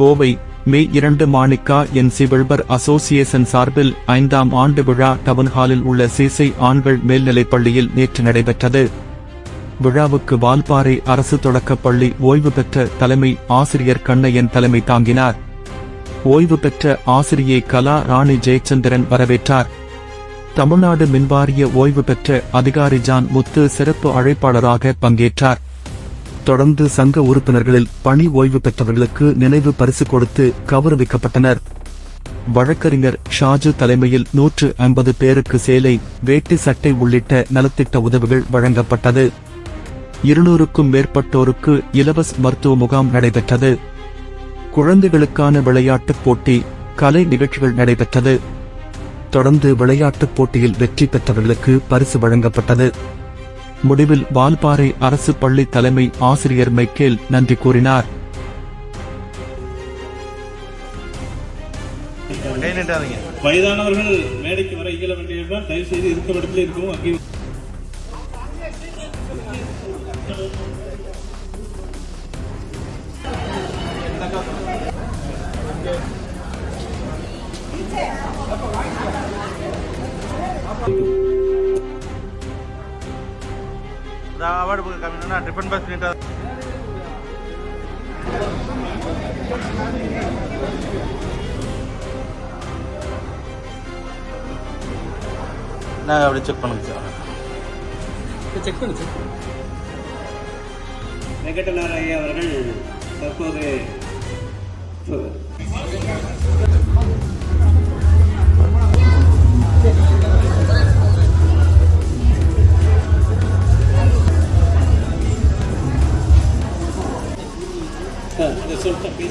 கோவை மே இரண்டு மாணிக்கா என் சிவில்பர் அசோசியேஷன் சார்பில் ஐந்தாம் ஆண்டு விழா டவுன்ஹாலில் உள்ள சிசை ஆண்கள் மேல்நிலைப் பள்ளியில் நேற்று நடைபெற்றது. விழாவுக்கு வால்பாறை அரசு தொடக்கப் பள்ளி ஓய்வு பெற்ற தலைமை ஆசிரியர் கண்ணையன் தலைமை தாங்கினார். ஓய்வு பெற்ற ஆசிரியை கலா ராணி ஜெயச்சந்திரன் வரவேற்றார். தமிழ்நாடு மின்வாரிய ஓய்வு பெற்ற அதிகாரி ஜான் முத்து சிறப்பு அழைப்பாளராக பங்கேற்றார். தொடர்ந்து சங்க உறுப்பினர்களில் பணி ஓய்வு பெற்றவர்களுக்கு நினைவு பரிசு கொடுத்து கௌரவிக்கப்பட்டனர். வழக்கறிஞர் ஷாஜு தலைமையில் நூற்று ஐம்பது பேருக்கு சேலை வேட்டி சட்டை உள்ளிட்ட நலத்திட்ட உதவிகள் வழங்கப்பட்டது. இருநூறுக்கும் மேற்பட்டோருக்கு இலவச மருத்துவ முகாம் நடைபெற்றது. குழந்தைகளுக்கான விளையாட்டுப் போட்டி கலை நிகழ்ச்சிகள் நடைபெற்றது. தொடர்ந்து விளையாட்டுப் போட்டியில் வெற்றி பெற்றவர்களுக்கு பரிசு வழங்கப்பட்டது. முடிவில் வால்பாறை அரசு பள்ளி தலைமை ஆசிரியர் மைக்கேல் நன்றி கூறினார். வயதானவர்கள் மேடைக்கு வர இயல வேண்டியவர்கள் தயவு செய்து இருக்கும் இடத்துல இருக்கவும் அங்கே அவார்டு புக்கு கம்மினா டிஃபன் பாக்ஸ் நீட்டா நான் அப்படி செக் பண்ணுங்க சார். வெங்கடநாத ஐயா அவர்கள் தற்போது Resulta que